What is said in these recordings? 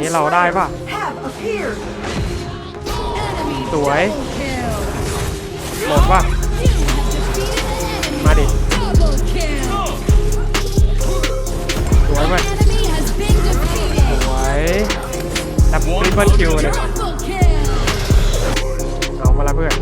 นี้เราได้ป่ะ สวยหมดป่ะ มาดิ สวยไปสวยดับทริปเปิลคิวเลยเอามาละเพื่อน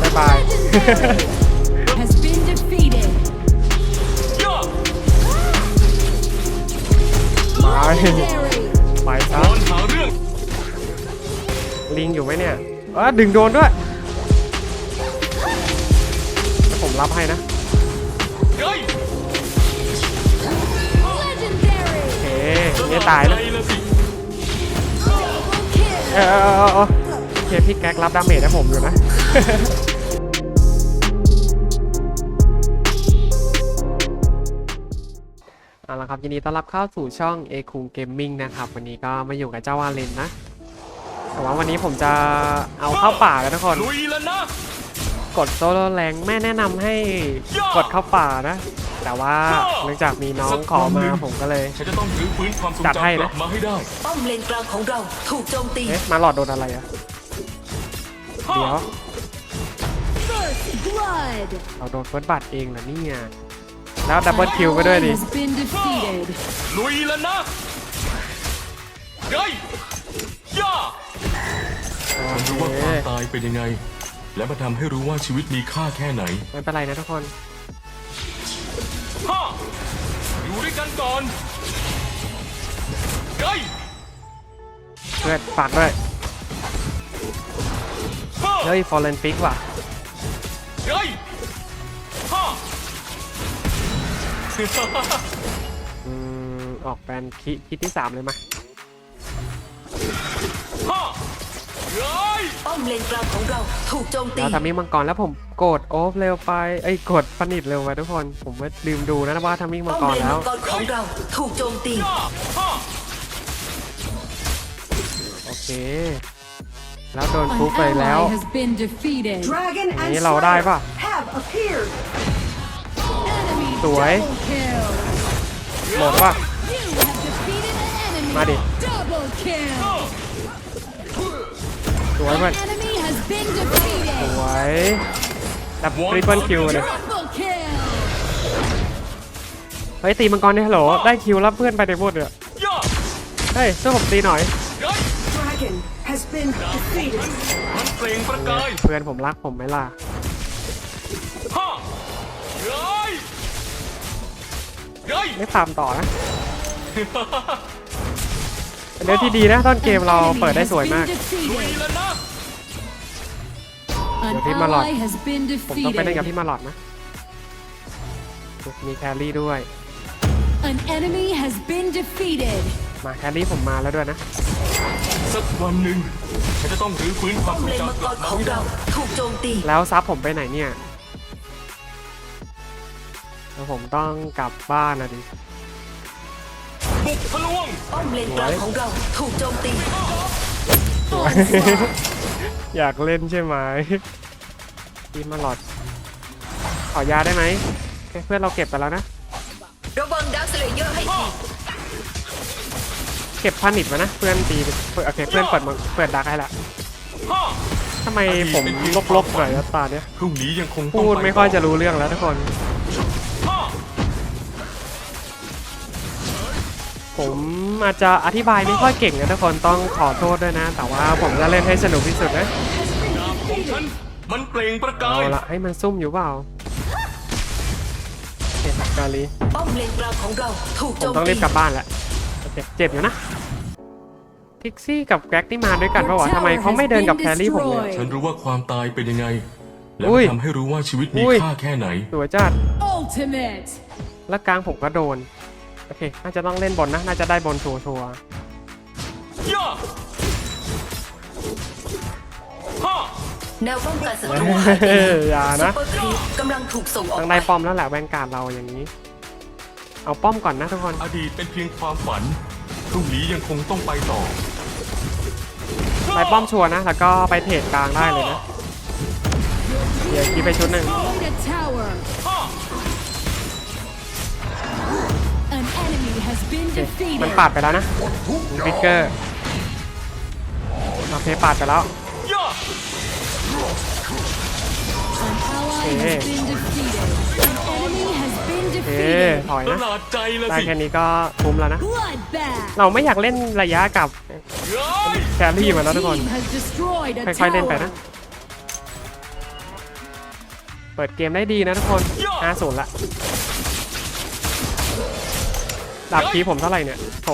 บ๊ายบาย ไปซะตอนหาเรื่องลิงอยู่ไหมเนี่ยเออดึงโดนด้วยเดี๋ยวผมรับให้นะเฮ้ย Legendary. โอเคไม่ตายนะใจละสิ Kill. เออเออเออเออโอเคพี่แก๊กรับดาเมจให้ผมอยู่นะ เอาละครับยินดีต้อนรับเข้าสู่ช่องเอคุงเกมมิ่งนะครับ วันนี้ก็มาอยู่กับเจ้าวาเลนนะแต่ว่าวันนี้ผมจะเอาเข้าป่าแล้วทุกคน ลุยแล้วนะกดโซโล่แรงแม่แนะนำให้กดเข้าป่านะ แต่ว่าเนื่องจากมีน้องขอมาผมก็เลย ฉันจะต้องรื้อฟื้นความทรงจัดให้จำกนะ ลับมาให้ได้ป้อมเลนกลางของเราถูกโจมตี เอ๊ะมาหลอดโดนอะไรอะฮ่าเดี๋ยว First blood. เราโดนเฟิร์สบัตรเองเหรอเนี่ย แล้วดับเบิลคิวไปด้วยดิ Has been defeated. ลุยแล้วนะเฮ้ยย่าฉันรู้ว่าความตายเป็นยังไง และมาทำให้รู้ว่าชีวิตมีค่าแค่ไหนไม่เป็นไรนะทุกคน ฮ่าอยู่ด้วยกันก่อนเฮ้ยเพื่อนฝากด้วย ฮ่าเฮ้ย ฟอร์เรนฟิกว่ะ เฮ้ย อืมออกแปลนคิคิดที่3เลยมาฮ่าเฮ้ยป้อมเลนกลางของเราถูกโจมตีแล้วทำมิ่งมังกรแล้วผมกดโอฟเร็วไปเอ้ยกดฟนิดเร็วไปทุกคน ผมว่าลืมดูนะว่าทำมิ่งมัป้งอมกรเลนแล้มัวงกรของเราถูกโจมตีย่าฮ่าโอเค แล้วโดนฟุกไป An แล้ว ally has been defeated. Dragon อย่าง and นี้เราได้ป่ะ have appeared. Enemy Tuổi. double kill. หมดป่ะ You have defeated an enemy. Mà đi. Double kill. สวยเพื่อน An enemy has been ส defeated. วยดับทริปเปิลคิวเลย Triple kill. เฮ้ยตีมังกรได้ฮัลโหลได้คิวรับเพื่อนไปในหมดเลยย่าเฮ้ยช่วยผมตีหน่อยเฮ้ย Dragon has been defeated. มันเปล่งประกายเพื่อนผมรักผมไหมล่ะ ย ไม่ตามต่อนะเป็นเรื่องที่ดีนะ ต้นเกมเราเปิดได้สวยมาก An ลุย enemy has been defeated. แล้วนะ An Giờ phím mà lọt. ally has been ผมต้องไปเล่นกับ defeated. พี่มาหลอดนะ มีแครี่ด้วย An enemy has been defeated. มาแครี่ผมมาแล้วด้วยนะ สักวันหนึ่งฉันจะต้องรื้อฟื้นคป้วาอมมทรงเลนมังจำกกลัรบมาของให้ได้เราถูกโจมตีแล้วซับผมไปไหนเนี่ย แล้วผมต้องกลับบ้านนะดิบุกทะลวงป้อมเลนกลางของเราถูกโจมตีอยากเล่นใช่ไหมพี่มาหลอด ขอยาได้ไหมโอเคเพื่อนเราเก็บไปแล้วนะระวังดาวสเลเยอร์ให้ทีเก็บพันิดมานะเพื่อนตีเพื่อนโอเคเพื่อนเปิดมังเปิดดักให้ละฮ่าทำไมผมลบๆหน่อยนะตาเนี้ยพรุ่งนี้ยังคงต้องพูดปไม่ค่อยจะรู้เรื่องแล้วทุกคน ผมอาจจะอธิบายไม่ค่อยเก่งนะทุกคนต้องขอโทษด้วยนะ แต่ว่าผมจะเล่นให้สนุกที่สุดนะดาบของฉันมันเปล่งประกาเอายละให้มันซุ่มอยู่เปล่าโอเคกาลีป้อมเลนกลางของเราถูกผโจมมต้องตีรีบกลับบ้านแหละโอเคเจ็บอยู่นะทิกซี่กับแกร็กนี่มาด้วยกันปะวะทำไมเขาไม่เดินกับแครี่ผมเนี่ยฉันรู้ว่าความตายเป็นยังไง และอุ้ยทำให้รู้ว่าชีวิตมีอุ้ย ค่าแค่ไหน สวยจัด Ultimate. แล้วกลางผมก็โดน โอเค น่าจะต้องเล่นบนนะ น่าจะได้บนชัวร์ย่าฮ่าแนวป้องกันศัๆตรูเฮ้ยอย่าซุนะปเปอร์ครีปกำลังถูกส่งออกต้องไปได้ป้อมแล้วแหละแวนการ์ดเราอย่างนี้ เอาป้อมก่อนนะทุกคน อดีตเป็นเพียงความฝัน พรุ่งนี้ยังคงต้องไปต่อ ไปป้อมชัวร์นะ แล้วก็ไปเทรดกลางได้เลยนะ เดี๋ยวคิดไปชุดหนึ่ง มันปาดไปแล้วนะฟิกเกอร์โอเคปาดไปแล้วย่า An ally Okay. has been defeated. An enemy has been โอเค defeated. ถอยประนะหลาดใจละได้สิแค่นี้ก็คุ้มแล้วนะ Bloodbath. เราไม่อยากเล่นระยะกับเฮ้ยแครี่มาแล้วทุกคน Team has destroyed a ค่อยๆเล่นไปนะ tower. เปิดเกมได้ดีนะทุกคน50ละ ดาบคีผมเท่าไหร่เนี่ย600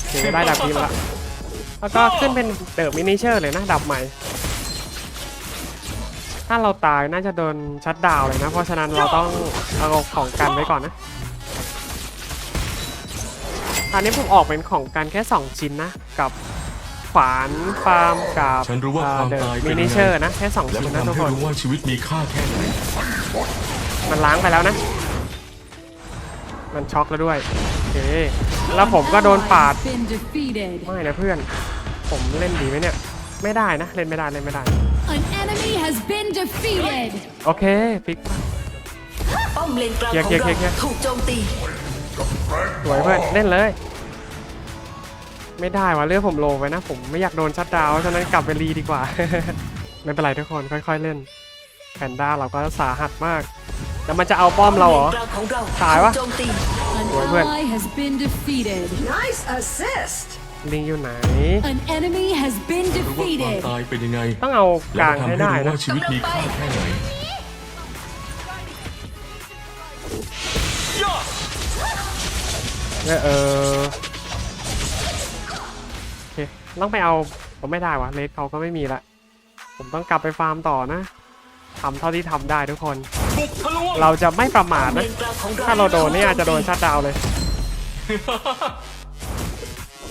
โอเคได้ดาบคีมาละแล้วก็ขึ้นเป็นเดิมมินิเชอร์เลยนะดาบใหม่ ถ้าเราตายน่าจะโดนชัดดาวน์เลยนะ เพราะฉะนั้นเราต้องเอาของกันไว้ก่อนนะตอนนี้ผมออกเป็นของกันแค่ 2 ชิ้นนะ กับขวานฟาร์มกับฉันรู้ว่าความเดิมตายเป็มินนิยังเชอร์ไงนะแค่2และชิ้มันนนะทุทำกให้คนรู้ว่าชีวิตมีค่าแค่ไหนมันล้างไปแล้วนะ มันช็อกแล้วด้วยโอเคแล้วผมก็โดนปาด Ally has been defeated. ไม่นะเพื่อน ผมเล่นดีไหมเนี่ย ไม่ได้นะ เล่นไม่ได้ เล่นไม่ได้ An enemy has been defeated. โอเคฟิกป้อมเลนกลางเคลียร์ของเคลียร์เราเคลียร์ถูกโจมตีสวยเพื่อนเล่นเลย ไม่ได้ว่ะเลือดผมโลไปนะ ผมไม่อยากโดนชัดดาวน์ฉะนั้นกลับไปรีดีกว่า ไม่เป็นไรทุกคนค่อยๆเล่นแพนด้าเราก็สาหัสมาก แล้วมันจะเอาป้อมเราเหรอป้อมลนกลางของเราตายวะถูกโจมตี An Rồi, Vượt. ally has been defeated. Nice assist. ลิงอยู่ไหน An enemy has been รู้ว่าความ defeated. ตายเป็นยังไงต้องเอากและลางมันทำให้ให้ได้รู้นะว่าชีวิตมีค่าแค่ไหนย่าเออเออโอเคต้องไปเอาผมไม่ได้วะเลสเขาก็ไม่มีละ ผมต้องกลับไปฟาร์มต่อนะ ทำเท่าที่ทำได้ทุกคน บุกทะลวงเราจะไม่ประมาทเลนะนกลางของเราถ้าเราโดนนี่อาจจะโดนชัดดาวน์เลย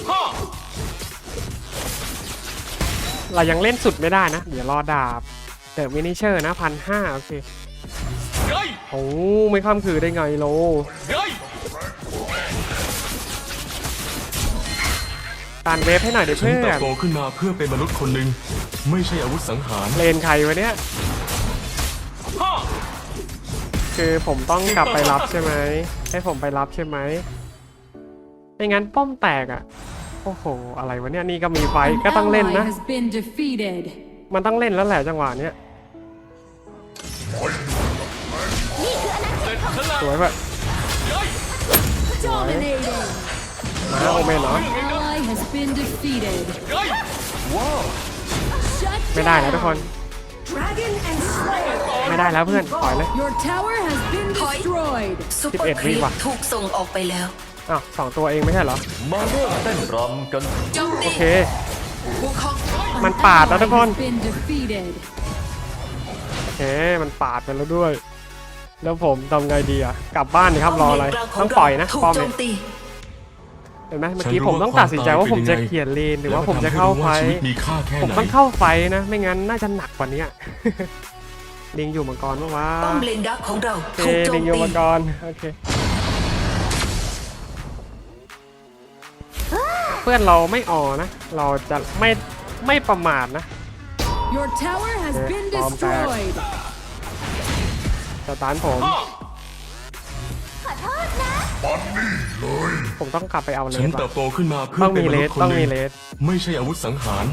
ฮ่าเรายังเล่นสุดไม่ได้นะ เดี๋ยวรอดาบเดิมมินิเชอร์นะพันห้าโอเค เฮ้ยโอ้ไม่ข้ามคือได้ไงโล เฮ้ยตานเวฟให้หน่อยเดี๋ยวฉันเพื่อเติบนโตขึ้นมาเพื่อเป็นมนุษย์คนหนึ่งไม่ใช่อาวุธสังหาร เลนใครวะเนี่ยฮ่า คือผมต้องกลับไปรับใช่ไหม ให้ผมไปรับใช่ไหมไม่งั้นป้อมแตกอะ โอ้โห อะไรวะเนี่ยนี่ก็มีไฟ An ก็ต้องเล่น ally นะ has been defeated. มันต้องเล่นแล้วแหละจังหวะเนี้ยเสร็จฉันละสวยแบบเฮ้ย Dominating. มาโอเมนเหรอ An ally has been defeated. เฮ้ย Shut ไม่ได้นะทุกคน down. Dragon and Slayer. ไม่ได้แล้วเพื่อนถอยเลย Your tower has been Thôi. destroyed. ซุปเปอร์11ครีวิปว่ะถูกส่งออกไปแล้วอ้าวสองตัวเองไม่ใช่เหรอ มาเริ่มเต้นรำกันโจมโอตีเคบุคคลมัน An ปาดแล้วทุกคน ally has been defeated. โอเค มันปาดไปแล้วด้วย แล้วผมทำไงดีอะ กลับบ้านดีครับรออะไร ต้องปล่อยนะถูกป้อมโจเนี่ยมตีเห็นไหมเมื่อกี้ผมต้องตัดสินใจว่าผมจะเขียนเลนหรือว่าผมจะเข้าไฟและนทำให้รู้ว่าชีวิตมีค่าแค่ผมไหนต้องเข้าไฟนะ ไม่งั้นน่าจะหนักกว่านี้ลิงอยู่มังกรปะวะป้อมเลนดักของเราโอเคถูกโจลิมงอยู่ตีมังกรโอเคเพื่อนเราไม่ออนะ เราจะไม่ไม่ประมาทนะ Your tower has Okay, been bomb back. destroyed. สตาร์ทผม ฮ่าผมต้องกลับไปเอาเลฉันสเติว่ะบโตขึ้นมาเพื่ต้อองเป็นมีมเลนุษสย์คนต้องหนึ่มีงเลสไม่ใช่อาวุธสังหาร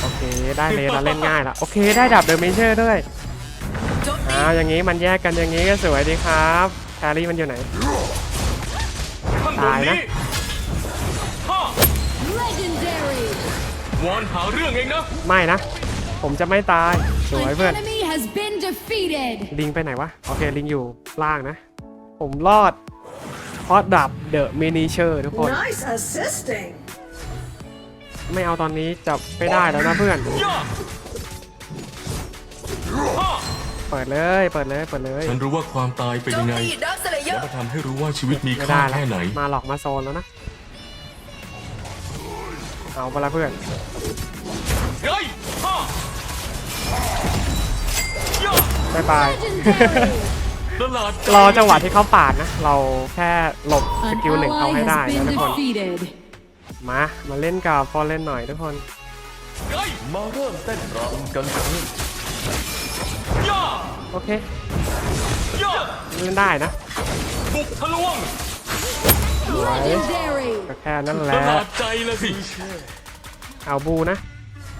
โอเคได้เลสแล้วเล่นง่ายละโอเคได้ดับเดอะเมเจอร์ด้วยโจมตีอ้าวอย่างนี้มันแยกกันอย่างนี้ก็สวยดีครับแครี่มันอยู่ไหน ข้างบนตายนะ นี้ฮ่า Legendary. วอนหาเรื่องเองนะไม่นะ ผมจะไม่ตายสวย An เพื่อน enemy has been defeated. ลิงไปไหนวะ โอเค ลิงอยู่ล่างนะ ผมรอดเพราะดับเดอะมินิเชอร์ทุกคน Nice assisting. ไม่เอาตอนนี้จับไม่ได้แล้วนะเพื่อนย่าฮ่าเปิดเลย เปิดเลย เปิดเลย ฉันรู้ว่าความตายเป็นโจยัมงไงตีดักสเลเยอและร์มันทำให้รู้ว่าชีวิตมีไม่ค่าได้แล้วแค่ไหน มาหลอกมาโซนแล้วนะ เอาไปละเพื่อน บายบาย Legendary. ตลาดรอจังหวะที่เขาปาดนะ เราแค่หลบส An กิลหนึ่งเขา ally ให้ได้ has นะ been ทุกคน defeated. มา มาเล่นกับฟอร์เล่นหน่อยทุกคน เฮ้ยมาเริ่มเต้นรำกันเถอะย่าโอเค ย่าเล่นได้นะบุกทะลวง Legendary. ก็แค่นั้นแหปละระหลาดใจละสิเอาบูนะ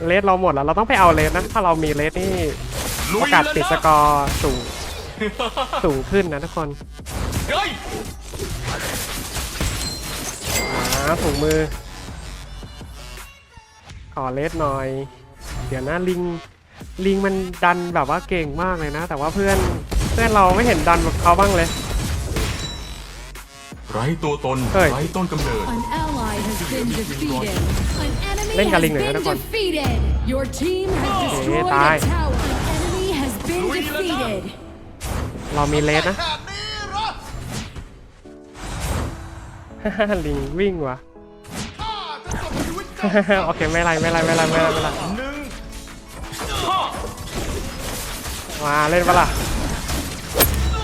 เลสเราหมดแล้ว เราต้องไปเอาเลสนะ ถ้าเรามีเลสนี่ ลุโอยกาสแล้วติดสนะกอร์สูงสูงขึ้นนะทุกคนเฮ้ยอ่าถุงมือ ขอเลสหน่อย เดี๋ยวนะลิง ลิงมันดันแบบว่าเก่งมากเลยนะ แต่ว่าเพื่อนเพื่อนเราไม่เห็นดันแบบเขาบ้างเลย ไร้ตัวตน เฮ้ย ไร้ต้นกำเนิด An ally has been defeated. An enemy เล่นกับ has ลิงหน่อยนะ been ทุกคน defeated. Your team has destroyed ตาย a tower. An enemy has been defeated. เรามีเลสนะลิงวิ่งว่ะโอเคไม่ไรไม่ไรไม่ไรไม่ไรไม่ไรหนึ่งมาเล่นปะล่ะ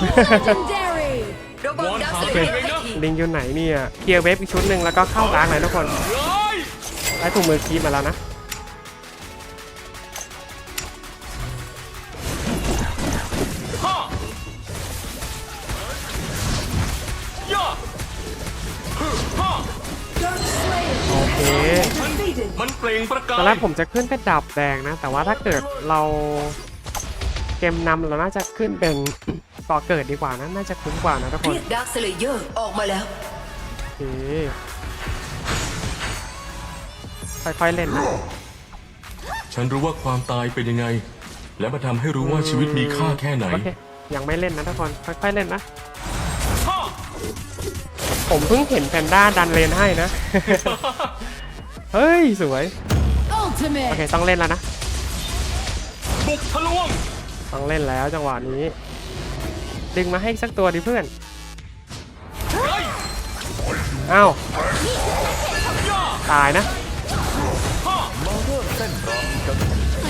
Legendary. ระวังดักสเลเยอร์ให้ทีลิงอยู่ไหนเนี่ยเคลียร์เวฟอีกชุดหนึ่งแล้วก็เข้าล้างเลยทุกคนเฮ้ยได้ถุงมือคีบมาแล้วนะ มันเปล่งประกาตยอนแรกผมจะขึ้นเป็นดาบแดงนะ แต่ว่าถ้าเกิดเราเกมนำเราน่าจะขึ้นเป็นก่อเกิดดีกว่านะน่าจะคุ้มกว่านะทุกคนเรียกดักสเลเยอร์ออกมาแล้วโอเคค่อยๆเล่นนะฉันรู้ว่าความตายเป็นยังไง และมาทำให้รู้ว่าชีวิตมีค่าแค่ไหนโอเคยังไม่เล่นนะทุกคนค่อยๆเล่นนะฮ่าผมเพิ่งเห็นแพนด้าดันเลนให้นะ เฮ้ย สวย โอเค Ultimate. ต้องเล่นแล้วนะ บุกทะลวงต้องเล่นแล้วจังหวะนี้ ดึงมาให้อีกสักตัวดิเพื่อนเฮ้ยอ้าวย่าตายนะฮ่า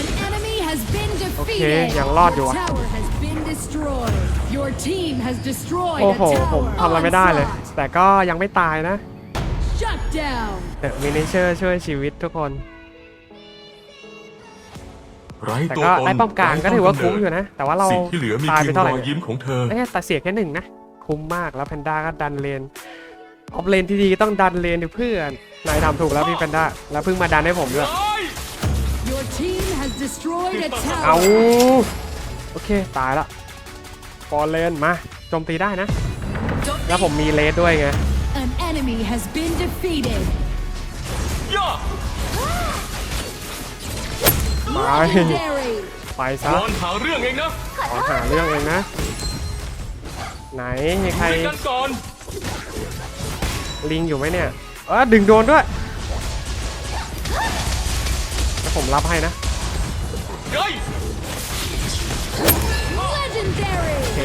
An enemy has been โอเค defeated. ยังรอดอยู่ A อะ tower has been destroyed. Your team has destroyed โอ้ a โห ผม tower. ทำอะไรไม่ได้เลย Onslaught. แต่ก็ยังไม่ตายนะ Shut down. เดอะมินิเชอร์ช่วยชีวิตทุกคน ไร้แต่ตัวก็ตนได้ป้อมกลางก็ถือว่าคุ้มอยู่นะนะแต่ว่าเราสิ่งที่เหลือมีตายเพีไปยงเท่ารไหร่อยยิ้มของเธอเอ้ยแต่เสียแค่หนึ่งนะ คุ้มมากแล้วแพนด้าก็ดันเลนออฟเลนที่ดีต้องดันเลนดิเพื่อนนายทำถูกแล้วพี่แพนด้าแล้วเพิ่งมาดันให้ผมด้วยเฮ้ย Your team has destroyed a เอา tower. โอเค ตายละฟอร์เลนมาโจมตีได้นะโจมตีแล้วผมมีเลสด้วยไง An enemy has been defeated. ย่าไป Legendary. ไปซะวอนหาเรื่องเองนะขอหาเรื่องเองนะ ไหนมีใคร คุยกันก่อน ลิงอยู่ไหมเนี่ยเออดึงโดนด้วยแล้วผมรับให้นะ เฮ้ย Legendary. โอเค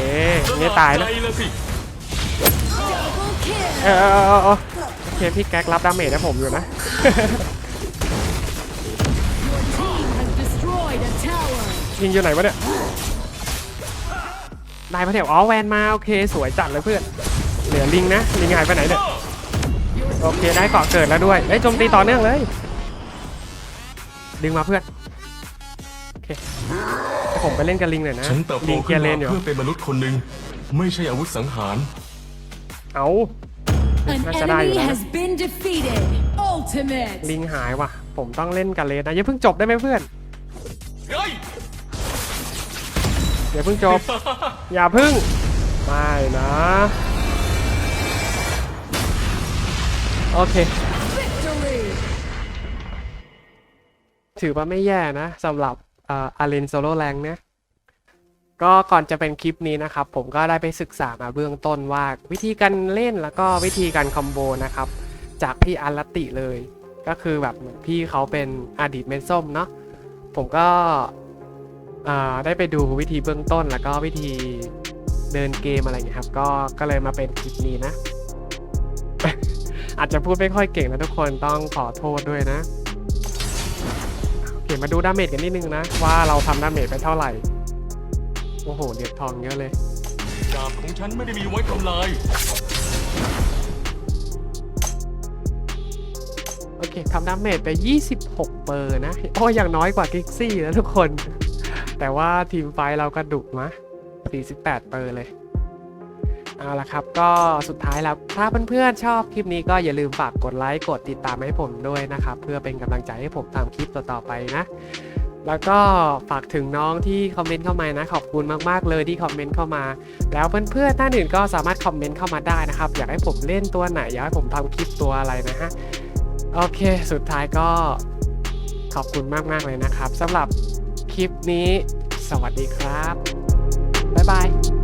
นี่ตายนะ ใจละสิ Double kill. เออเออเออเออโอเคพี่แก๊กรับดาเมจให้ผมอยู่นะ Your team has destroyed a tower. ยิงอยู่ไหนวะเนี่ยนายพระเถวอ๋อแวนมาโอเคสวยจัดเลยเพื่อน เหลือลิงนะลิงหายไปไหนเนี่ย Your โอเคได้เกาะเกิดแล้วด้วยเอ้ยโจมตีต่อเนื่องเลย ดึงมาเพื่อนโอเคให้ผมไปเล่นกับลิงหน่อยนะฉันเติบโตลิงเคลีขึ้ยนร์เลมานอยู่เพื่อเป็นมนุษย์คนหนึ่งไม่ใช่อาวุธสังหาร เอา An น่าจะได้อยู่ enemy แล้วนะ has been defeated. Ultimate. ลิงหายว่ะ ผมต้องเล่นกับเลนนะอย่าเพิ่งจบได้ไหมเพื่อนเฮ้ยอย่าเพิ่งจบ อย่าเพิ่งไม่นะ โอเค Victory. ถือว่าไม่แย่นะสำหรับอารีนโซโล่แรงเนี่ย ก็ก่อนจะเป็นคลิปนี้นะครับ ผมก็ได้ไปศึกษามาเบื้องต้นว่า วิธีการเล่นแล้วก็วิธีการคอมโบนะครับ จากพี่อารัตติเลย ก็คือแบบเหมือนพี่เขาเป็นอดีตเมนส้มเนาะผมก็ได้ไปดูวิธีเบื้องต้นแล้วก็วิธีเดินเกมอะไรอย่างเงี้ยครับ ก็ก็เลยมาเป็นคลิปนี้นะ อาจจะพูดไม่ค่อยเก่งนะทุกคนต้องขอโทษด้วยนะโอเคมาดูดาเมจกันนิดนึงนะ ว่าเราทำดาเมจไปเท่าไหร่ โอ้โหเดือดทองเยอะเลยดาบของฉันไม่ได้มีไว้ทำลาย โอเคทำดาเมจไป 26 เปอร์นะ โอ้ยอย่างน้อยกว่ากิกซี่นะทุกคน แต่ว่าทีมไฟท์เราก็ดุนะ48 เปอร์เลยเอาละครับ ก็สุดท้ายแล้ว ถ้าเพื่อนๆชอบคลิปนี้ก็อย่าลืมฝากกดไลค์ กดติดตามให้ผมด้วยนะครับ เพื่อเป็นกำลังใจให้ผมทำคลิปต่อๆไปนะ แล้วก็ฝากถึงน้องที่คอมเมนต์เข้ามานะขอบคุณมากๆเลยที่คอมเมนต์เข้ามา แล้วเพื่อนๆท่านอื่นก็สามารถคอมเมนต์เข้ามาได้นะครับ อยากให้ผมเล่นตัวไหนอยากให้ผมทำคลิปตัวอะไรนะฮะโอเค สุดท้ายก็ขอบคุณมากๆเลยนะครับสำหรับคลิปนี้ สวัสดีครับ บ๊ายบาย